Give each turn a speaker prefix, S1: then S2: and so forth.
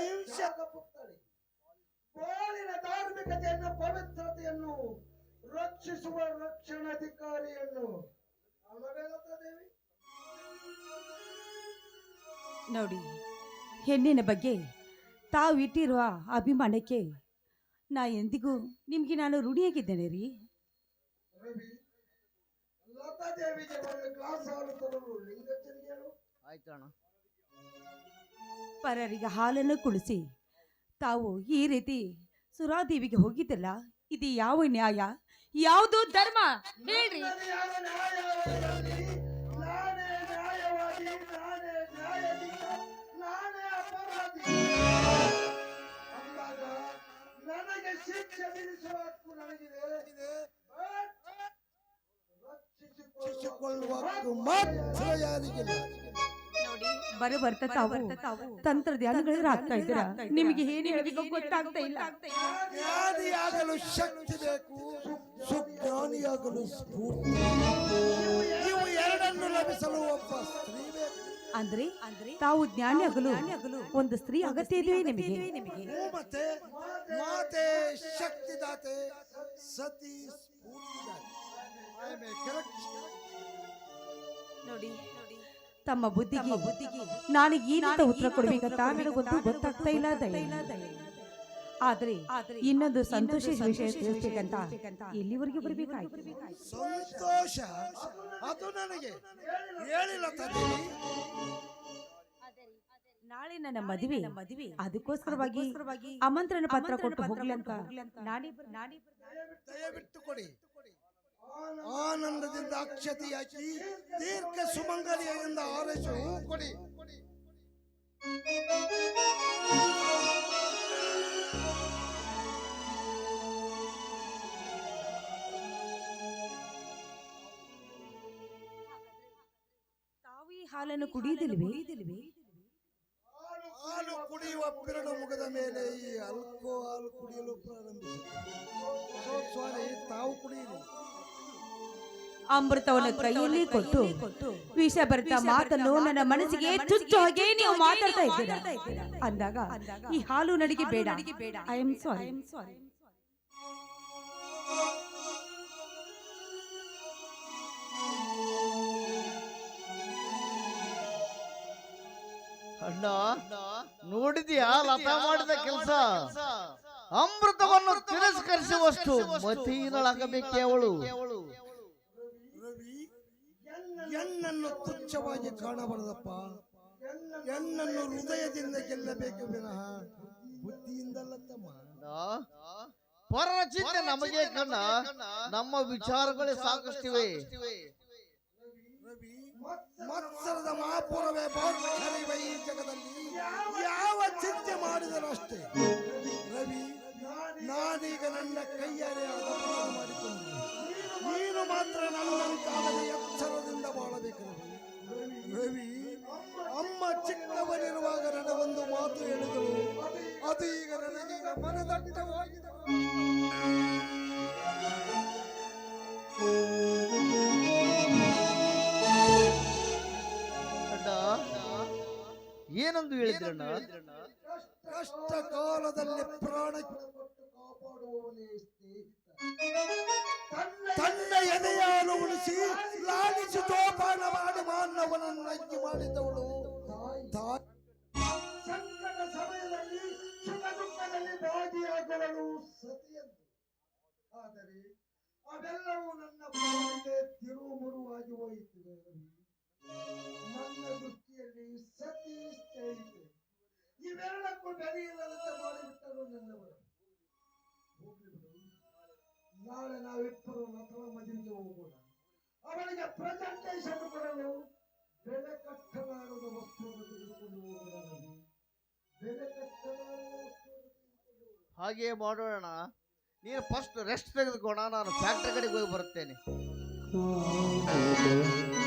S1: ಹಿಂಸೆ
S2: ಪುತ್ಥಳಿ ಬಾಳಿನ ಧಾರ್ಮಿಕತೆಯನ್ನು ಪವಿತ್ರತೆಯನ್ನು ರಕ್ಷಿಸುವ ರಕ್ಷಣಾಧಿಕಾರಿಯನ್ನು ದೇವಿ?
S3: ನೋಡಿ ಹೆಣ್ಣಿನ ಬಗ್ಗೆ ತಾವು ಇಟ್ಟಿರುವ ಅಭಿಮಾನಕ್ಕೆ ನಾ ಎಂದಿಗೂ ನಿಮಗೆ ನಾನು ಋಣಿಯಾಗಿದ್ದೇನೆ ರೀ.
S2: ರವಿ ಲತಾ
S3: ಪರರಿಗೆ ಹಾಲನ್ನು ಕುಳಿಸಿ ತಾವು ಈ ರೀತಿ ಸುರಾದೇವಿಗೆ ಹೋಗಿದ್ದಲ್ಲ, ಇದು ಯಾವ ನ್ಯಾಯ? ಯಾವುದು ಧರ್ಮ? ಹೇಳ್ರಿ.
S2: ಶಿಕ್ಷೆ ಮಾತ್ರ ಯಾರಿಗಿಲ್ಲ.
S3: ಬರ ಬರ್ತಾವು ತಾವು ತಂತ್ರಜ್ಞಾನಗಳು ಆಗ್ತಾ ಇದ್ದೀರಾ? ನಿಮಗೆ ಏನು ಹೇಳಬೇಕು ಗೊತ್ತಾಗ್ತಾ ಇಲ್ಲ.
S2: ಜ್ಞಾನಿಯಾಗಲು ಶಕ್ತಿ ಬೇಕು. ಸುಜ್ಞಾನಿಯಾಗಲು ಸ್ಫೂರ್ತಿ ನೀವು ಎರಡನ್ನು ಲಭಿಸಲು ಒಬ್ಬ ಸ್ತ್ರೀ ಬೇಕು.
S3: ಅಂದ್ರೆ ತಾವು ಜ್ಞಾನಿ ಆಗಲು ಒಂದು ಸ್ತ್ರೀ ಅಗತ್ಯ ಇದೆಯೇ ನಿಮಗೆ?
S2: ಮತ್ತೆ ಮಾತೆ ಶಕ್ತಿದಾತೆ ಸತಿ ಸ್ಫೂರ್ತಿದಾತೆ
S3: ನೋಡಿ ತಮ್ಮ ಬುದ್ಧಿಗೆ ಬುದ್ಧಿಗೆ ನಾನು ಏನಂತ ಉತ್ತರ ಕೊಡಬೇಕಂತ ನನಗೊಂದು ಗೊತ್ತಾಗ್ತಾ ಇಲ್ಲ ಆದ್ರೆ ಇನ್ನೊಂದು ಸಂತೋಷ ವಿಷಯ ತಿಳಿಸ್ಬೇಕಂತ ಇಲ್ಲಿವರೆಗೆ ಬರ್ಬೇಕಾಯ್ತು.
S2: ಸಂತೋಷ. ಅದು ನನಗೆ ಹೇಳಿಲ್ಲ
S3: ನಾಳೆ ನನ್ನ ಮದುವೆ. ಮದುವೆ. ಅದಕ್ಕೋಸ್ಕರವಾಗಿ ಆಮಂತ್ರಣ ಪತ್ರ ಕೊಟ್ಟು ಹೋಗ್ಲಿ ಅಂತ ನಾನೇ ನಾನೇ
S2: ದಯವಿಟ್ಟು ಕೊಡಿ. ಆನಂದದಿಂದ ಅಕ್ಷತೆಯಾಗಿ ದೀರ್ಘ ಸುಮಂಗಲಿಯಿಂದ ಆರೈಸು. ಕೊಡಿ.
S3: ಹಾಲನ್ನು ಕುಡಿಯುವುದಿಲ್ವೇ
S2: ಹಾಲು ಕುಡಿಯುವ ಪಿರಡು ಮುಗದ ಮೇಲೆ ಈ ಆಲ್ಕೋಹಾಲ್ ಕುಡಿಯಲು ಪ್ರಾರಂಭಿಸಿ
S3: ಅಮೃತವನ್ನು ಕೈಯಲ್ಲಿ ಕೊಟ್ಟು ವಿಷ ಭರಿತ ಮಾತನ್ನು ನನ್ನ ಮನಸ್ಸಿಗೆ ಚುಚ್ಚು ಹಾಗೆ ನೀವು ಮಾತಾಡ್ತಾ ಇದ್ದೀರಾ? ಅಂದಾಗ ಈ ಹಾಲು ನಡಿಗೆ ಬೇಡ. ಐ ಆಮ್ ಸಾರಿ
S1: ಅಣ್ಣ ನೋಡಿದ್ಯಾ? ಲತಾ ಮಾಡಿದ ಕೆಲಸ? ಅಮೃತವನ್ನು ತಿರಸ್ಕರಿಸುವಷ್ಟು ಮತೀನಳಾಗಬೇಕೆ ಅವಳು.
S2: ಎನ್ನನ್ನು ತುಚ್ಛವಾಗಿ ಕಾಣಬಾರದಪ್ಪ. ಎನ್ನನ್ನು ಹೃದಯದಿಂದ ಗೆಲ್ಲಬೇಕು ವಿನಃ. ಬುದ್ಧಿಯಿಂದಲ್ಲ ತಮ್ಮ.
S1: ನಮಗೆ ಕಣ್ಣ. ನಮ್ಮ ವಿಚಾರಗಳೇ ಸಾಕಷ್ಟಿವೆ.
S2: ಮತ್ಸರದ ಮಹಾಪುರವೇ ಬಹುಕರಿವ ಈ ಜಗದಲ್ಲಿ ಯಾವ ಚಿಂತೆ ಮಾಡಿದರೂ ಮಾತು ಹೇಳಿದಳು ಅದು ಈಗ ನನಗೀಗ ಮನದಟ್ಟವಾಗಿದೆ
S1: ಏನಂದು ಹೇಳಿದ್ರಣ್ಣ
S2: ಕಷ್ಟ ಕಾಲದಲ್ಲಿ ಪ್ರಾಣ ಕಾಪಾಡುವವನೇ ತನ್ನ ಎದೆಯಾಲು ಉಳಿಸಿ ಲಾಲಿಸಿ ತೋಪಾನ ಮಾಡಿ ಮಾನವನನ್ನು ಅಜ್ಜಿ ಮಾಡಿದವಳು ಭಾಗಿಯಾಗುವಳು ಸತಿಯದ್ದು. ಆದರೆ ಅವೆಲ್ಲವೂ ನನ್ನ ಬಾಳಿಗೆ ತಿರುಮುರುವಾಗಿ ಹೋಯಿತು ನನ್ನ ದೃಷ್ಟಿಯಲ್ಲಿ ಸತಿ ಸ್ನೇಹಿತೆ. ಇವೆರಡಕ್ಕೂ ಬೆಲೆಯಿಲ್ಲದಂತೆ ಮಾಡಿಬಿಟ್ಟರು ನನ್ನವರು. ಹೋಗ್ಲಿ ಬಿಡು. ನಾಳೆ ನಾವಿಬ್ಬರು ಲತಳ ಮದುವೆಗೆ ಹೋಗೋಣ. ಅವಳಿಗೆ ಪ್ರೆಸೆಂಟೇಷನ್ ಕೊಡಲು ಬೆಲೆ ಕಟ್ಟಲಾರದ ವಸ್ತುವನ್ನು ತೆಗೆದುಕೊಂಡು ಹೋಗೋಣ. ಬೆಲೆ ಕಟ್ಟಲಾರದ.
S1: ಹಾಗೆ ಮಾಡೋಣ. ನೀನು ಫಸ್ಟ್ ರೆಸ್ಟ್ ತೆಗೆದುಕೋಣ ನಾನು ಫ್ಯಾಕ್ಟ್ರಿ ಕಡೆಗೆ ಹೋಗಿ ಬರುತ್ತೇನೆ.